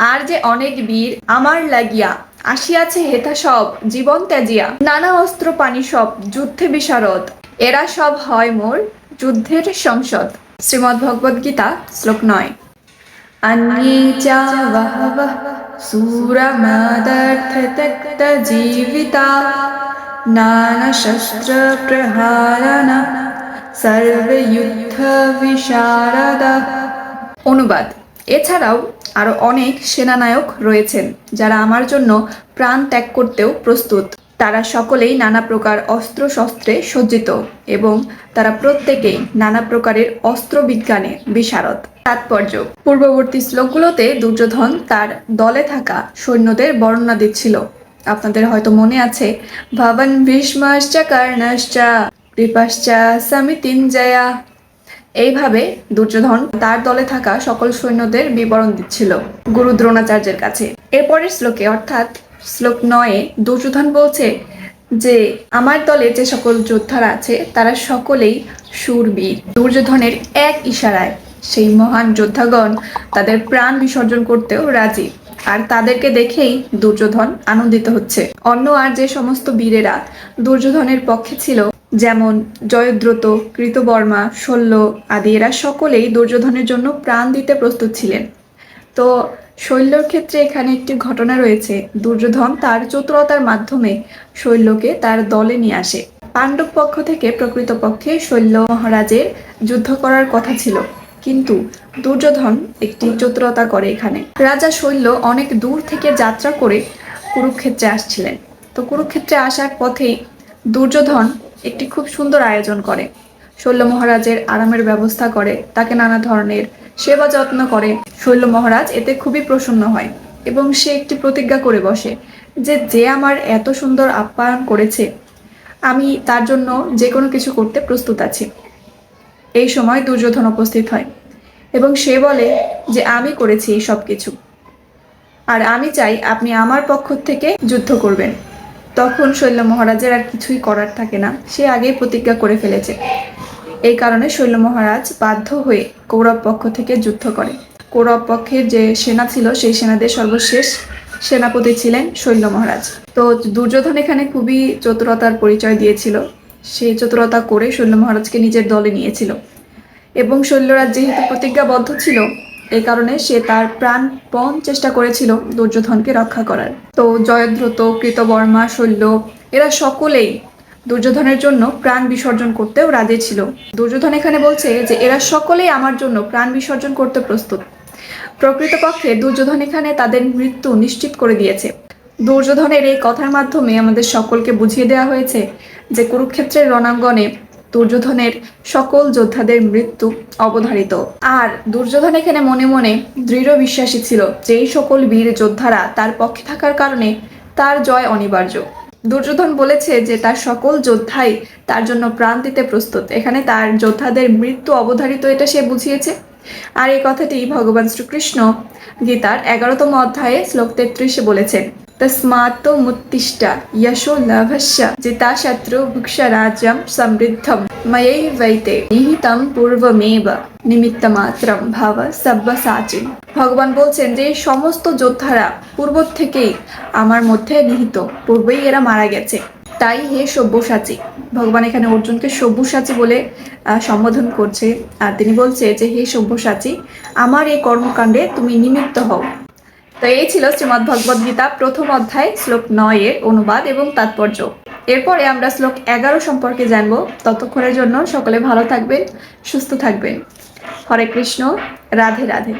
আর যে অনেক বীর আমার লাগিয়া আসিয়াছে হেথা সব জীবন ত্যাজিয়া নানা অস্ত্র পানি সব যুদ্ধে বিশারদ এরা সব হয় মোর যুদ্ধের সংসদ শ্রীমদ্ ভগবদ গীতা শ্লোক নয় अन्ये च बहवः सूरमदर्थत्यक्तजीविता নানাশস্ত্রপ্রহারণ সর্বযুদ্ধবিশারদ অনুবাদ এছাড়াও আরও অনেক সেনানায়ক রয়েছেন যারা আমার জন্য প্রাণ ত্যাগ করতেও প্রস্তুত। তারা সকলেই নানা প্রকার অস্ত্র শস্ত্রে সজ্জিত এবং তারা প্রত্যেকেই নানা প্রকারের অস্ত্র বিজ্ঞানে বিশারদ। তাৎপর্য, পূর্ববর্তী শ্লোকগুলোতে দুর্যোধন তার দলে থাকা সৈন্যদের বর্ণনা দিচ্ছিল। আপনাদের হয়তো মনে আছে, ভবন ভীষ্মাশ্চ কর্ণশ্চ, কৃপাশ্চ সমিতিঞ্জয়া। এইভাবে দুর্যোধন তার দলে থাকা সকল সৈন্যদের বিবরণ দিচ্ছিল গুরু দ্রোণাচার্যের কাছে। এরপরের শ্লোকে, অর্থাৎ শ্লোক নয়ে, দুর্যোধন বলছে যে, আমার দলে যে সকল যোদ্ধারা আছে, তারা সকলেই শূরবীর দুর্যোধনের এক ইশারায় সেই মহান যোদ্ধাগণ তাদের প্রাণ বিসর্জন করতেও রাজি। আর তাদেরকে দেখেই দুর্যোধন আনন্দিত হচ্ছে। অন্য আর যে সমস্ত বীরেরা দুর্যোধনের পক্ষে ছিল যেমন জয়দ্রত, কৃতবর্মা, শল্য আদি এরা সকলেই দুর্যোধনের জন্য প্রাণ দিতে প্রস্তুত ছিলেন। তো শৈল্যর ক্ষেত্রে এখানে একটি ঘটনা রয়েছে। দুর্যোধন তার চতুরতার মাধ্যমে শৈল্যকে তার দলে নিয়ে আসে। পাণ্ডব পক্ষ থেকে প্রকৃতপক্ষে শৈল্য মহারাজের যুদ্ধ করার কথা ছিল। কিন্তু দুর্যোধন একটি চতুরতা করে এখানে। রাজা শৈল্য অনেক দূর থেকে যাত্রা করে কুরুক্ষেত্রে আসছিলেন। তো কুরুক্ষেত্রে আসার পথে দুর্যোধন একটি খুব সুন্দর আয়োজন করে। শৈল্য মহারাজের আরামের ব্যবস্থা করে, তাকে নানা ধরনের সেবা যত্ন করে। শৈল্য মহারাজ এতে খুবই প্রসন্ন হয় এবং সে একটি প্রতিজ্ঞা করে বসে যে যে আমার এত সুন্দর আপ্যায়ন করেছে, আমি তার জন্য যে কোনো কিছু করতে প্রস্তুত আছি। এই সময় দুর্যোধন উপস্থিত হয় এবং সে বলে যে, আমি করেছি এই সব কিছু আর আমি চাই আপনি আমার পক্ষ থেকে যুদ্ধ করবেন। তখন শৈল্য মহারাজের আর কিছুই করার থাকে না। সে আগেই প্রতিজ্ঞা করে ফেলেছে। এই কারণে শৈল্য মহারাজ বাধ্য হয়ে কৌরব পক্ষ থেকে যুদ্ধ করে। কৌরব পক্ষের যে সেনা ছিল, সেই সেনাদের সর্বশেষ সেনাপতি ছিলেন শৈল্য মহারাজ। তো দুর্যোধন এখানে খুবই চতুরতার পরিচয় দিয়েছিল। সে চতুরতা করে শৈল্য মহারাজকে নিজের দলে নিয়েছিল। এবং শৈল্যরাজ যেহেতু প্রতিজ্ঞাবদ্ধ ছিল এই কারণে সে তার প্রাণপণ চেষ্টা করেছিল দুর্যোধনকে রক্ষা করার। তো জয়দ্রত, কৃতবর্মা শৈল্য এরা সকলেই দুর্যোধনের জন্য প্রাণ বিসর্জন করতেও রাজি ছিল। দুর্যোধন এখানে বলছে যে, এরা সকলেই আমার জন্য প্রাণ বিসর্জন করতে প্রস্তুত। প্রকৃতপক্ষে দুর্যোধন এখানে তাদের মৃত্যু নিশ্চিত করে দিয়েছে। দুর্যোধনের এই কথার মাধ্যমে আমাদের সকলকে বুঝিয়ে দেওয়া হয়েছে যে, কুরুক্ষেত্রের রণাঙ্গনে দুর্যোধনের সকল যোদ্ধাদের মৃত্যু অবধারিত। আর দুর্যোধন এখানে মনে মনে দৃঢ় বিশ্বাসী ছিল যে এই সকল বীর যোদ্ধারা তার পক্ষে থাকার কারণে তার জয় অনিবার্য। দুর্যোধন বলেছে যে তার সকল যোদ্ধাই তার জন্য প্রাণ দিতে প্রস্তুত। এখানে তার যোদ্ধাদের মৃত্যু অবধারিত এটা সে বুঝিয়েছে। আর এই কথাটি ভগবান শ্রীকৃষ্ণ গীতার এগারোতম অধ্যায়ে শ্লোক তেত্রিশে বলেছেন। তস্মাত্ত মুত্তিষ্টা যশো লভস্য ভুক্ষ রাজ্যম সমৃদ্ধম ময়ৈ বৈতে নিহিতম পূর্বমেব নিমিত্তমাত্রম ভাব সব্যসাচিন ভগবান বলছেন যে, সমস্ত যোদ্ধারা পূর্ব থেকেই আমার মধ্যে নিহিত, পূর্বেই এরা মারা গেছে। তাই হে সব্যসাচী, ভগবান এখানে অর্জুনকে সব্যসাচী বলে সম্বোধন করছে। আর তিনি বলছে যে, হে সব্যসাচী, আমার এই কর্মকাণ্ডে তুমি নিমিত্ত হও। তো এই ছিল শ্রীমদ্ ভগবদ গীতা, প্রথম অধ্যায়, শ্লোক নয় এর অনুবাদ এবং তাৎপর্য। এরপরে আমরা শ্লোক এগারো সম্পর্কে জানব। ততক্ষণের জন্য সকলে ভালো থাকবেন, সুস্থ থাকবেন। হরে কৃষ্ণ, রাধে রাধে।